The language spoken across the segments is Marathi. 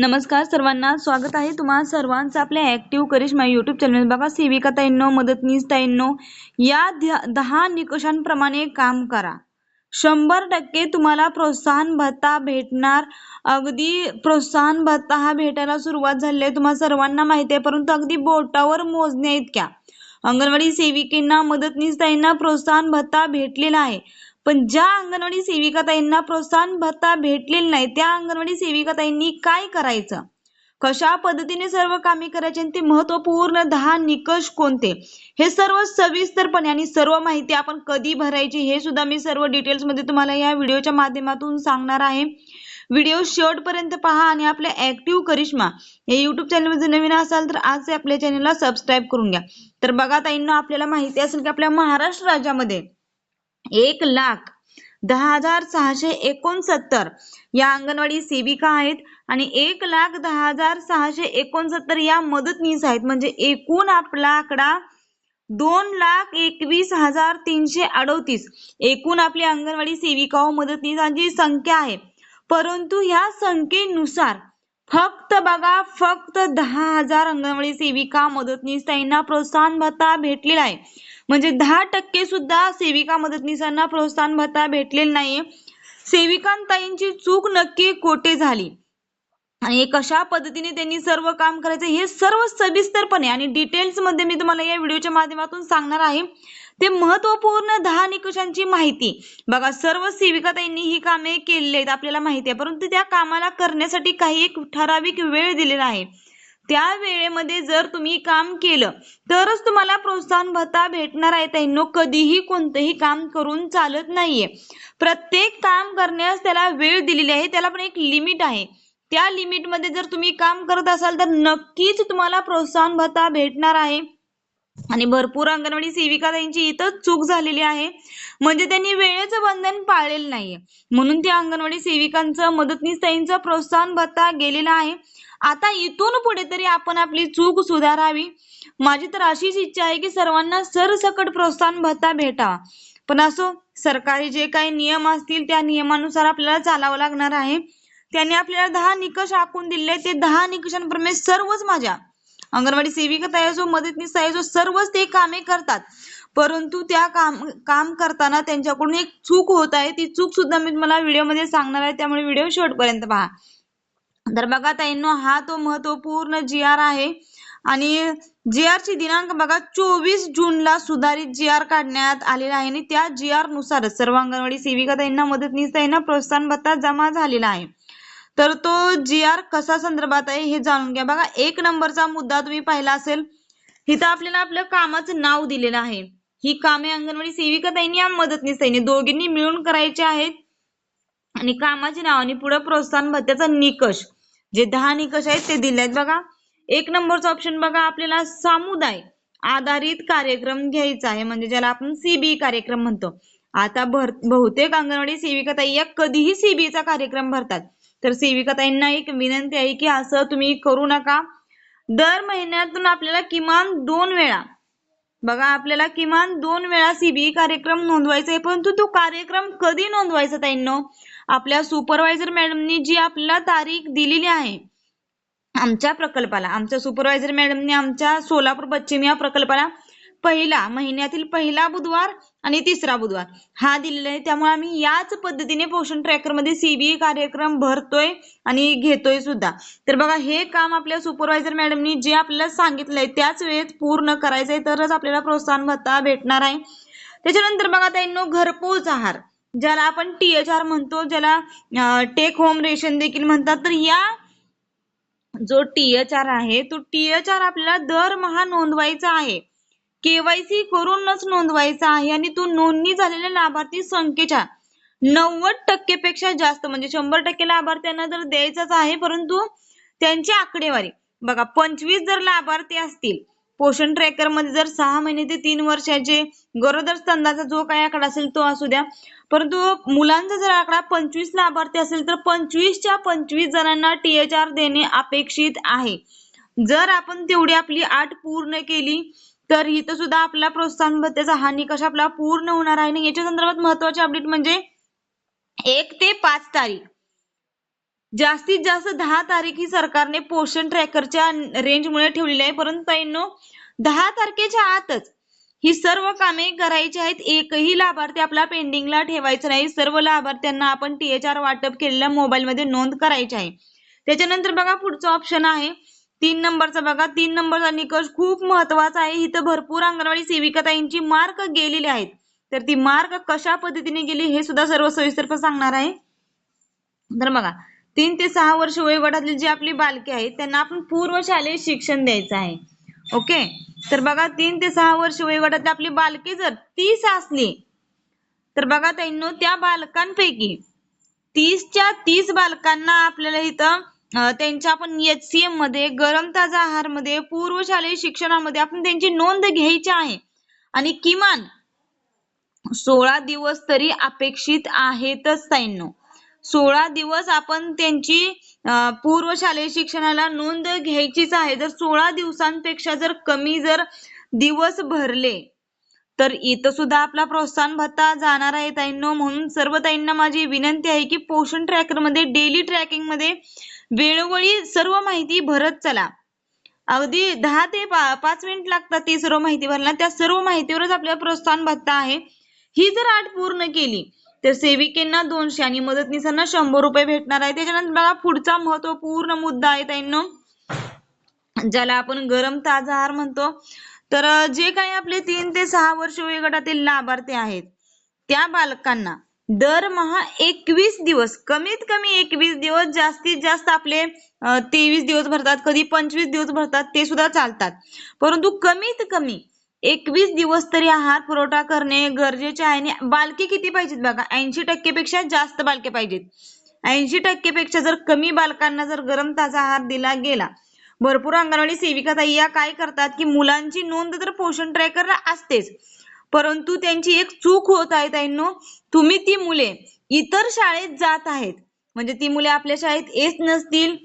नमस्कार सर्वांना स्वागत आहे तुम्हा सर्वांचं आपल्या ॲक्टिव्ह करिश्मा यूट्यूब चॅनल बघा सेविका ताईंनो मदतनीस ताईंनो या दहा निकषांप्रमाणे काम करा. शंभर टक्के तुम्हाला प्रोत्साहन भत्ता भेटणार. अगदी प्रोत्साहन भत्ता हा भेटायला सुरुवात झाली आहे. तुम्हाला सर्वांना माहिती आहे परंतु अगदी बोटावर मोजण्या इतक्या. अंगणवाडी सेविकेंना मदतनीस ताईंना प्रोत्साहन भत्ता भेटलेला आहे. पण ज्या अंगणवाडी सेविकाताईंना प्रोत्साहन भत्ता भेटलेला नाही त्या अंगणवाडी सेविकाताईंनी काय करायचं? कशा पद्धतीने सर्व कामे करायची आणि ते महत्त्वपूर्ण दहा निकष कोणते? हे सर्व सविस्तरपणे आणि सर्व माहिती आपण कधी भरायची हे सुद्धा मी सर्व डिटेल्समध्ये तुम्हाला या व्हिडिओच्या माध्यमातून सांगणार आहे. व्हिडिओ शेवटपर्यंत पहा आणि आपल्या ऍक्टिव्ह करिश्मा हे युट्यूब चॅनलमध्ये नवीन असाल तर आज आपल्या चॅनलला सबस्क्राईब करून घ्या. तर बघा ताईंना आपल्याला माहिती असेल की आपल्या महाराष्ट्र राज्यामध्ये एक लाख दहा हजार सहाशे एकोणसत्तर. या अंगणवाडी सेविका आहेत आणि एक लाख दहा हजार सहाशे एकोणसत्तर या मदतनीस आहेत. म्हणजे एकूण आपला आकडा दोन लाख एकवीस हजार तीनशे अडोतीस. एकूण आपली अंगणवाडी सेविका व मदतनीसांची संख्या आहे. परंतु ह्या संख्येनुसार फक्त बघा फक्त दहा हजार अंगणवाडी सेविका मदतनीस त्यांना प्रोत्साहन भत्ता भेटलेला आहे. म्हणजे दहा टक्के सुद्धा सेविका मदतनीसांना प्रोत्साहन भत्ता भेटलेला नाही सेविकांताईंची चूक नक्की कोठे झाली? आणि कशा पद्धतीने त्यांनी सर्व काम करायचं हे सर्व सविस्तरपणे आणि डिटेल्समध्ये मी तुम्हाला या व्हिडिओच्या माध्यमातून सांगणार आहे. ते महत्त्वपूर्ण दहा निकषांची माहिती. बघा सर्व सेविकाताईंनी ही कामे केलेली आहेत आपल्याला माहिती आहे. परंतु त्या कामाला करण्यासाठी काही एक ठराविक वेळ दिलेला आहे. त्या वेळेमध्ये जर तुम्ही काम केलं तरच तुम्हाला प्रोत्साहन भत्ता भेटणार आहे ताईंनो. कधीही कोणतंही काम करून चालत नाहीये. प्रत्येक काम करण्यास त्याला वेळ दिलेली आहे. त्याला पण एक लिमिट आहे. त्या लिमिटमध्ये जर तुम्ही काम करत असाल तर नक्कीच तुम्हाला प्रोत्साहन भत्ता भेटणार आहे. आणि भरपूर अंगणवाडी सेविका त्यांची इथंच चूक झालेली आहे. म्हणजे त्यांनी वेळेचं बंधन पाळलेलं नाहीये. म्हणून त्या अंगणवाडी सेविकांचं मदतनीस ताईंचं प्रोत्साहन भत्ता गेलेला आहे. आता इथून पुढे तरी आपण आपली चूक सुधारावी. माझी तर अशीच इच्छा आहे की सर्वांना सरसकट प्रोत्साहन भत्ता भेटावा पण असो सरकारी जे काही नियम असतील त्या नियमानुसार आपल्याला चालावं लागणार आहे. त्यांनी आपल्याला दहा निकष आखून दिले ते दहा निकषांप्रमाणे सर्वच माझ्या अंगणवाडी सेविका ताई असो मदतनीस ताई असो सर्वच ते कामे करतात. परंतु त्या काम काम करताना त्यांच्याकडून एक चूक होत आहे. ती चूक सुद्धा मी तुम्हाला व्हिडिओमध्ये सांगणार आहे. त्यामुळे व्हिडिओ शेवटपर्यंत पहा. तर बघा ताईंनो हा तो महत्त्वपूर्ण जी आर आहे. आणि जी आर ची दिनांक बघा चोवीस जूनला सुधारित जी आर काढण्यात आलेला आहे. आणि त्या जी आर नुसारच सर्व अंगणवाडी सेविका ताईंना मदतनीस ताईंना प्रोत्साहन भत्ता जमा झालेला आहे. तर तो जी आर कसा संदर्भात आहे हे जाणून घ्या. बघा एक नंबरचा मुद्दा तुम्ही पाहिला असेल इथं आपल्याला आपलं कामाचं नाव दिलेलं आहे. ही कामे अंगणवाडी सेविका ताईंनी या मदतनीस ताईंनी दोघींनी मिळून करायचे आहेत. आणि कामाचे नाव आणि पुढे प्रोत्साहन भत्त्याचा निकष जे दहा निकष आहेत ते दिले आहेत. बघा एक नंबरचा ऑप्शन बघा आपल्याला समुदाय आधारित कार्यक्रम घ्यायचा आहे. म्हणजे ज्याला आपण सीबी कार्यक्रम म्हणतो. आता भर बहुतेक अंगणवाडी सेविका ताई या कधीही CBE चा कार्यक्रम भरतात. तर सेविकाताईंना एक विनंती आहे की असं तुम्ही करू नका. दर महिन्यातून आपल्याला किमान दोन वेळा बघा आपल्याला किमान दोन वेळा सीबीई कार्यक्रम नोंदवायचा आहे परंतु तो कार्यक्रम कधी नोंदवायचा ताईंनो? आपल्या सुपरवायझर मॅडमनी जी आपल्याला तारीख दिलेली आहे आमच्या प्रकल्पाला आमच्या सुपरवायझर मॅडमनी आमच्या सोलापूर पश्चिम या प्रकल्पाला पहिला महिन्यातील पहिला बुधवार आणि तिसरा बुधवार. हा दिलेला आहे. त्यामुळे आम्ही याच पद्धतीने पोषण ट्रॅकरमध्ये सीबीई कार्यक्रम भरतोय आणि घेतोय सुद्धा. तर बघा हे काम आपल्या सुपरवायझर मॅडमनी जे आपल्याला सांगितलंय त्याच वेळेत पूर्ण करायचंय तरच आपल्याला प्रोत्साहन भत्ता भेटणार आहे. त्याच्यानंतर बघा ताईंनो घरपोच आहार. ज्याला आपण टीएचआर म्हणतो ज्याला टेक होम रेशन देखील म्हणतात. तर या जो टीएचआर आहे तो टीएचआर आपल्याला दरमहा नोंदवायचा आहे. केवायसी करूनच नोंदवायचा आहे आणि तो नोंदणी झालेल्या लाभार्थी संख्येच्या नव्वद टक्केपेक्षा जास्त म्हणजे शंभर टक्के लाभार्थ्यांना जर द्यायचाच आहे परंतु त्यांची आकडेवारी. बघा पंचवीस जर लाभार्थी असतील पोषण ट्रॅकरमध्ये जर सहा महिने ते तीन वर्षाचे गरोदर स्तंदाचा जो काही आकडा असेल तो असू द्या. परंतु मुलांचा जर आकडा पंचवीस लाभार्थी असेल तर पंचवीसच्या पंचवीस जणांना टीएचआर देणे अपेक्षित आहे. जर आपण तेवढी आपली आठ पूर्ण केली तर इथं सुद्धा आपला प्रोत्साहन भत्त्याचा हा निकष आपला पूर्ण होणार आहे ना याच्या संदर्भात महत्त्वाचे अपडेट म्हणजे एक ते पाच तारीख. जास्तीत जास्त दहा तारीख ही सरकारने पोषण ट्रॅकरच्या रेंजमुळे ठेवलेली आहे. परंतु दहा तारखेच्या आतच ही सर्व कामे करायची आहेत. एकही लाभार्थी आपला पेंडिंगला ठेवायचं नाही. सर्व लाभार्थ्यांना आपण टीएचआर वाटप केलेल्या मोबाईलमध्ये नोंद करायची आहे. त्याच्यानंतर बघा पुढचं ऑप्शन आहे. तीन नंबरचा बघा तीन नंबरचा निकष खूप महत्त्वाचा आहे. इथं भरपूर अंगणवाडी सेविकाताईंची मार्क गेलेली आहेत. तर ती मार्क कशा पद्धतीने गेली हे सुद्धा सर्व सविस्तर सांगणार आहे. तर बघा तीन ते सहा वर्ष वयोगटातली जी आपली बालके आहेत त्यांना आपण पूर्व शालेय शिक्षण द्यायचं आहे. ओके? तर बघा तीन ते सहा वर्ष वयोगटातली आपली बालके जर तीस असली तर बघा ताईंनो त्या बालकांपैकी तीसच्या तीस बालकांना आपल्याला इथं त्यांच्या आपण एच सी एममध्ये गरम ताजा आहारमध्ये पूर्व शालेय शिक्षणामध्ये आपण त्यांची नोंद घ्यायची आहे. आणि किमान सोळा दिवस तरी अपेक्षित आहेतच ताईंनो. सोळा दिवस आपण त्यांची पूर्व शालेय शिक्षणाला नोंद घ्यायचीच आहे. जर सोळा दिवसांपेक्षा जर कमी जर दिवस भरले तर इथं सुद्धा आपला प्रोत्साहन भत्ता जाणार आहे ताईंनो. म्हणून सर्व ताईंना माझी विनंती आहे की पोषण ट्रॅकरमध्ये डेली ट्रॅकिंगमध्ये वेळोवेळी सर्व माहिती भरत चला. अगदी दहा ते पाच मिनिट लागतात ती सर्व माहिती भरला त्या सर्व माहितीवरच आपल्याला प्रोत्साहन भत्ता आहे. ही जर आठ पूर्ण केली तर सेविकेंना दोनशे आणि मदतनीसांना शंभर रुपये भेटणार आहे. त्याच्यानंतर बघा पुढचा महत्त्वपूर्ण मुद्दा आहे ताईंनो ज्याला आपण गरम ताजा आहार म्हणतो. तर जे काही आपले तीन ते सहा वर्ष वयोगटातील लाभार्थी आहेत त्या बालकांना दरमहा एकवीस दिवस कमीत कमी एकवीस दिवस जास्तीत जास्त आपले तेवीस दिवस भरतात कधी पंचवीस दिवस भरतात ते सुद्धा चालतात. परंतु कमीत कमी एकवीस दिवस तरी आहार पुरवठा करणे गरजेचे आहे. आणि बालके किती पाहिजेत बघा ऐंशी टक्केपेक्षा जास्त बालके पाहिजेत. ऐंशी टक्केपेक्षा जर कमी बालकांना जर गरम ताजा आहार दिला गेला भरपूर अंगणवाडी सेविका ताई या काय करतात की मुलांची नोंद तर पोषण ट्रॅकर असतेच. परंतु त्यांची एक चूक होत आहे ताईंनो तुम्ही ती मुले इतर शाळेत जात आहेत. म्हणजे ती मुले आपल्या शाळेत येत नसतील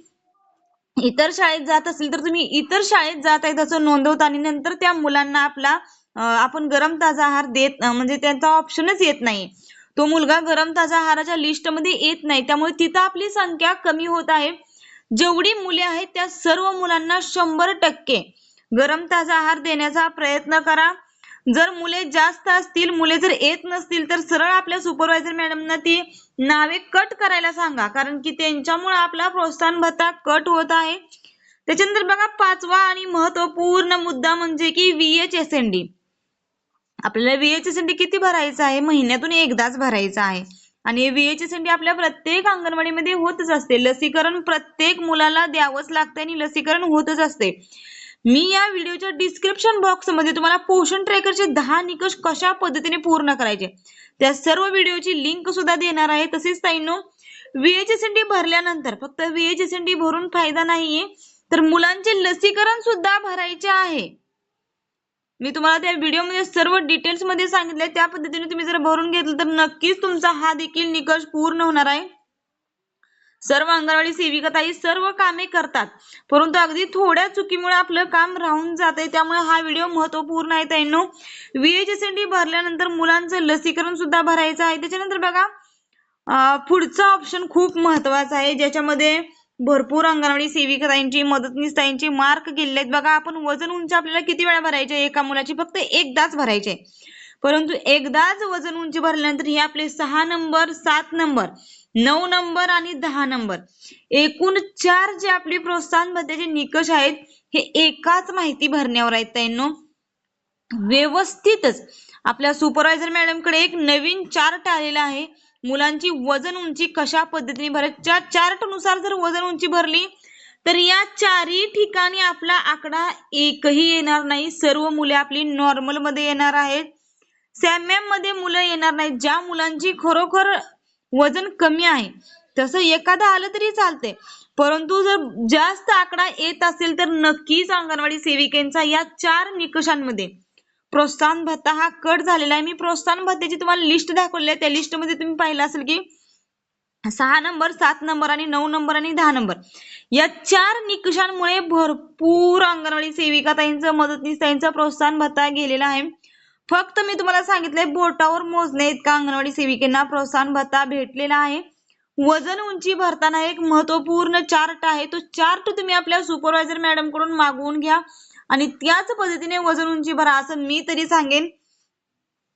इतर शाळेत जात असतील तर तुम्ही इतर शाळेत जात आहेत असं नोंदवत आणि नंतर त्या मुलांना आपला आपण गरम ताजा आहार देत म्हणजे त्यांचा ऑप्शनच येत नाही. तो मुलगा गरम ताजा आहाराच्या लिस्टमध्ये येत नाही. त्यामुळे तिथं आपली संख्या कमी होत आहे. जेवढी मुले आहेत त्या सर्व मुलांना शंभर टक्के गरम ताजा आहार देण्याचा प्रयत्न करा. जर मुले जास्त असतील मुले जर येत नसतील तर सरळ आपल्या सुपरवायझर मॅडमना ती नावे कट करायला सांगा. कारण की त्यांच्यामुळे आपला प्रोत्साहन भत्ता कट होत आहे. त्याच्यानंतर बघा पाचवा आणि महत्त्वपूर्ण मुद्दा म्हणजे की व्हीएचएसएनडी आपल्याला व्हीएचएसएनडी किती भरायचा आहे? महिन्यातून एकदाच भरायचा आहे. आणि व्हीएचएसएनडी आपल्या प्रत्येक अंगणवाडीमध्ये होतच असते. लसीकरण प्रत्येक मुलाला द्यावंच लागते आणि लसीकरण होतच असते. मी या व्हिडिओच्या डिस्क्रिप्शन बॉक्समध्ये तुम्हाला पोषण ट्रॅकरचे दहा निकष कशा पद्धतीने पूर्ण करायचे त्या सर्व व्हिडिओची लिंक सुद्धा देणार आहे. तसेच ताईंनो व्हीएचएसएनडी भरल्यानंतर फक्त व्हीएचएसएनडी भरून फायदा नाहीये तर मुलांचे लसीकरण सुद्धा भरायचे आहे. मी तुम्हाला त्या व्हिडिओमध्ये सर्व डिटेल्समध्ये सांगितले त्या पद्धतीने तुम्ही जर भरून घेतलं तर नक्कीच तुमचा हा देखील निकष पूर्ण होणार आहे. सर्व अंगणवाडी सेविका ही सर्व कामे करतात. परंतु अगदी थोड्या चुकीमुळे आपलं काम राहून जात आहे त्यामुळे हा व्हिडिओ महत्त्वपूर्ण आहे त्यांनो व्हीएचएसएनडी भरल्यानंतर मुलांचं लसीकरण सुद्धा भरायचं आहे. त्याच्यानंतर बघा पुढचा ऑप्शन खूप महत्त्वाचा आहे. ज्याच्यामध्ये भरपूर अंगणवाडी सेविकाताईंची ताईंची मार्क गेलेले आहेत. बघा आपण वजन उंची आपल्याला किती वेळा भरायचे? एका मुलाची फक्त एकदाच भरायचे. परंतु एकदाच वजन उंची भरल्यानंतर हे आपले सहा नंबर सात नंबर नऊ नंबर आणि दहा नंबर. एकूण चार जे आपले प्रोत्साहन भत्त्याचे निकष आहेत हे एकाच माहिती भरण्यावर आहेत त्यांनो व्यवस्थितच. आपल्या सुपरवायझर मॅडमकडे एक नवीन चार्ट आलेला आहे. मुलांची वजन उंची कशा पद्धतीने भरायच्या चार्टनुसार जर वजन उंची भरली तर या चारही ठिकाणी आपला आकडा एकही येणार नाही. सर्व मुले आपली नॉर्मलमध्ये येणार आहेत. सॅम्यममध्ये मुलं येणार नाहीत. ज्या मुलांची खरोखर वजन कमी आहे तसं एखादं आलं तरी चालते परंतु जर जास्त आकडा येत असेल तर नक्कीच अंगणवाडी सेविकेंचा या चार निकषांमध्ये प्रोत्साहन भत्ता हा कट झालेला आहे. मी प्रोत्साहन भत्त्याची तुम्हाला लिस्ट दाखवली आहे. त्या लिस्टमध्ये तुम्ही पाहिलं असेल की सहा नंबर सात नंबर आणि नऊ नंबर आणि दहा नंबर. या चार निकषांमुळे भरपूर अंगणवाडी सेविका ताईंचं मदतनीस ताईंचा प्रोत्साहन भत्ता गेलेला आहे. फक्त मी तुम्हाला सांगितलंय बोटावर मोजणे इतका अंगणवाडी सेविकेंना प्रोत्साहन भत्ता भेटलेला आहे. वजन उंची भरताना एक महत्त्वपूर्ण चार्ट आहे. तो चार्ट तुम्ही आपल्या सुपरवायझर मॅडमकडून मागवून घ्या. आणि त्याच पद्धतीने वजन उंची भरा असं मी तरी सांगेन.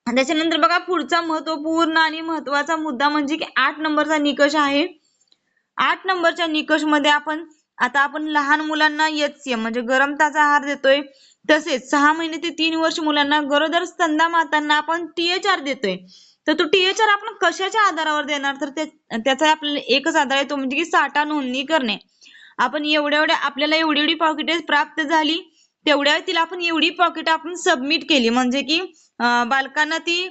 त्याच्यानंतर बघा पुढचा महत्त्वपूर्ण आणि महत्त्वाचा मुद्दा म्हणजे की आठ नंबरचा निकष आहे. आठ नंबरच्या निकषमध्ये आपण आता आपण लहान मुलांना एचसीएम म्हणजे गरम ताजा आहार देतोय. तसेच सहा महिने ते तीन वर्ष मुलांना गरोदर स्तंदा मातांना आपण टीएचआर देतोय. तर तो टीएचआर आपण कशाच्या आधारावर देणार? तर त्याचा आपल्याला एकच आधार आहे तो म्हणजे की साठा नोंदणी करणे. आपण एवढ्या एवढ्या आपल्याला एवढी एवढी पॉकेट प्राप्त झाली तेवढ्या तिला आपण एवढी पॉकेट आपण सबमिट केली. म्हणजे की बालकांना ती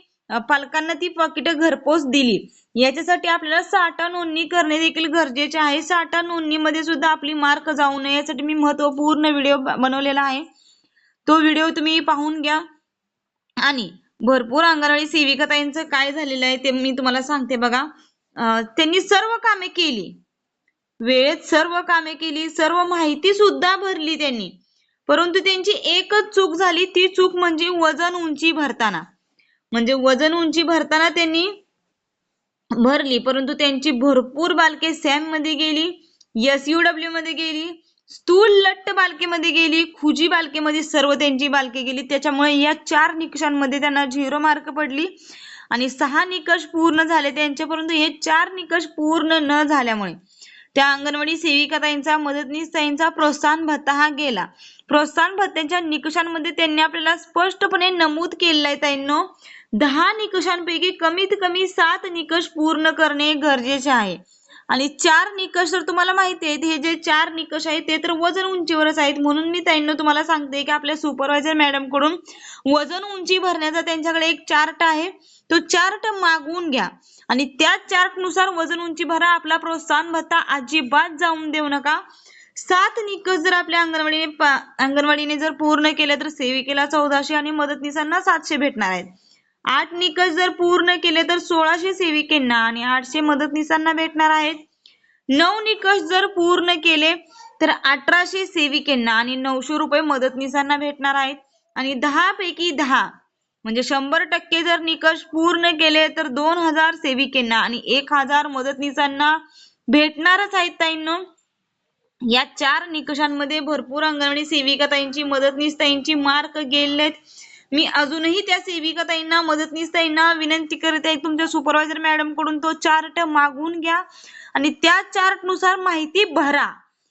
पालकांना ती पाकिटं घरपोच दिली. याच्यासाठी आपल्याला साठा नोंदणी करणे देखील गरजेचे आहे. साठा नोंदणीमध्ये सुद्धा आपली मार्क जाऊ नये. यासाठी मी महत्त्वपूर्ण व्हिडिओ बनवलेला आहे. तो व्हिडिओ तुम्ही पाहून घ्या. आणि भरपूर अंगणवाडी सेविकाताईंचं काय झालेलं आहे ते मी तुम्हाला सांगते बघा. त्यांनी सर्व कामे केली. वेळेत सर्व कामे केली. सर्व माहिती सुद्धा भरली त्यांनी. परंतु त्यांची एकच चूक झाली ती चूक म्हणजे वजन उंची भरताना. म्हणजे वजन उंची भरताना त्यांनी भरली परंतु त्यांची भरपूर बालके सॅममध्ये गेली एसयूडब्ल्यू मध्ये गेली स्थूल लट्ट बालकेमध्ये गेली खुजी बालकेमध्ये सर्व त्यांची बालके गेली. त्याच्यामुळे या चार निकषांमध्ये त्यांना झिरो मार्क पडली आणि सहा निकष पूर्ण झाले त्यांचे परंतु हे चार निकष पूर्ण न झाल्यामुळे त्या अंगणवाडी सेविकाताईंचा मदतनीस ताईंचा प्रोत्साहन भत्ता हा गेला. प्रोत्साहन भत्त्याच्या निकषांमध्ये त्यांनी आपल्याला स्पष्टपणे नमूद केलेलं आहे ताईंनो दहा निकषांपैकी कमीत कमी सात निकष पूर्ण करणे गरजेचे आहे. आणि चार निकष तर तुम्हाला माहिती आहेत हे जे चार निकष आहेत ते तर वजन उंचीवरच आहेत. म्हणून मी ताईंनो तुम्हाला सांगते की आपल्या सुपरवायझर मॅडमकडून वजन उंची भरण्याचा त्यांच्याकडे एक चार्ट आहे. तो चार्ट मागवून घ्या. आणि त्या चार्टनुसार वजन उंची भरा आपला प्रोत्साहन भत्ता अजिबात जाऊन देऊ नका. सात निकष जर आपल्या अंगणवाडीने अंगणवाडीने जर पूर्ण केले तर सेविकेला चौदाशे आणि मदतनीसांना सातशे भेटणार आहेत. आठ निकष जर पूर्ण केले तर सोळाशे सेविकेंना आणि आठशे मदतनीसांना भेटणार आहेत. नऊ निकष जर पूर्ण केले तर अठराशे सेविकेंना आणि नऊशे रुपये मदतनीसांना भेटणार आहेत. आणि दहा पैकी दहा म्हणजे शंभर टक्के जर निकष पूर्ण केले तर दोन हजार सेविकेंना आणि एक हजार मदतनीसांना भेटणारच आहेत ताईंनो. या चार निकषांमध्ये भरपूर अंगणवाडी सेविका ताईंची मदतनीस ताईंची मार्क गेलेले आहेत मी अजूनही त्या सेविका ताईंना मदतनीस ताईंना विनंती करत आहे तुमच्या सुपरवायझर मॅडमकडून तो चार्ट मागून घ्या आणि त्या चार्टनुसार माहिती भरा.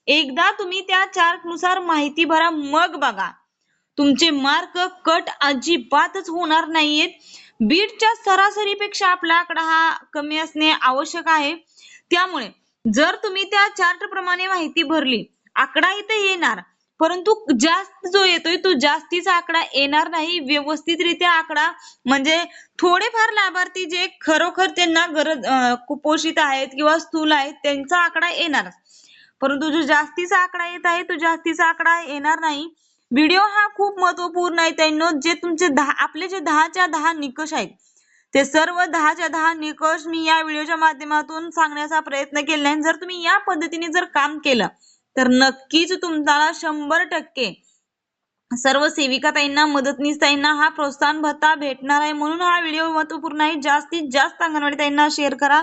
एकदा तुम्ही त्या चार्टनुसार माहिती भरा मग बघा. तुमचे मार्क कट अजिबातच होणार नाहीयेत. बीटच्या सरासरीपेक्षा आपला आकडा हा कमी असणे आवश्यक आहे. त्यामुळे जर तुम्ही त्या चार्ट प्रमाणे माहिती भरली आकडा इथे येणार परंतु जास्त जो येतोय तो जास्तीचा आकडा येणार नाही. व्यवस्थितरित्या आकडा म्हणजे थोडेफार लाभार्थी जे खरोखर त्यांना गरज कुपोषित आहेत किंवा स्थूल आहेत त्यांचा आकडा येणार परंतु जो जास्तीचा आकडा येत आहे तो जास्तीचा आकडा येणार नाही. व्हिडिओ हा खूप महत्त्वपूर्ण आहे त्यांनी जे तुमचे दहा आपले जे दहाच्या दहा निकष आहेत ते सर्व दहाच्या दहा निकष मी या व्हिडिओच्या माध्यमातून सांगण्याचा प्रयत्न केला आहे. जर तुम्ही या पद्धतीने जर काम केलं तर नक्कीच तुम्हाला शंभर टक्के सर्व सेविका ताईंना मदतनीस ताईंना हा प्रोत्साहन भत्ता भेटणार आहे. म्हणून हा व्हिडिओ महत्त्वपूर्ण आहे. जास्तीत जास्त अंगणवाडी ताईंना शेअर करा.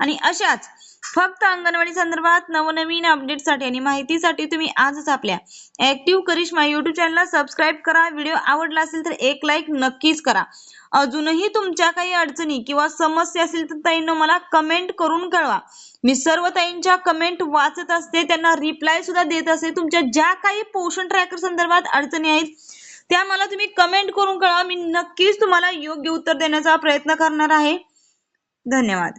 आणि अशाच फक्त अंगणवाडी संदर्भात नवनवीन अपडेटसाठी आणि माहितीसाठी तुम्ही आजच आपल्या ऍक्टिव्ह करिश्मा युट्यूब चॅनलला सबस्क्राईब करा. व्हिडिओ आवडला असेल तर एक लाईक नक्कीच करा. अजूनही तुमच्या काही अडचणी किंवा समस्या असेल तर ताईंनो मला कमेंट करून कळवा. मी सर्व ताईंच्या कमेंट वाचत असते त्यांना रिप्लाय सुद्धा देत असते. तुमच्या ज्या काही पोषण ट्रॅकर संदर्भात अडचणी आहेत त्या मला तुम्ही कमेंट करून कळवा. मी नक्कीच तुम्हाला योग्य उत्तर देण्याचा प्रयत्न करणार आहे. धन्यवाद.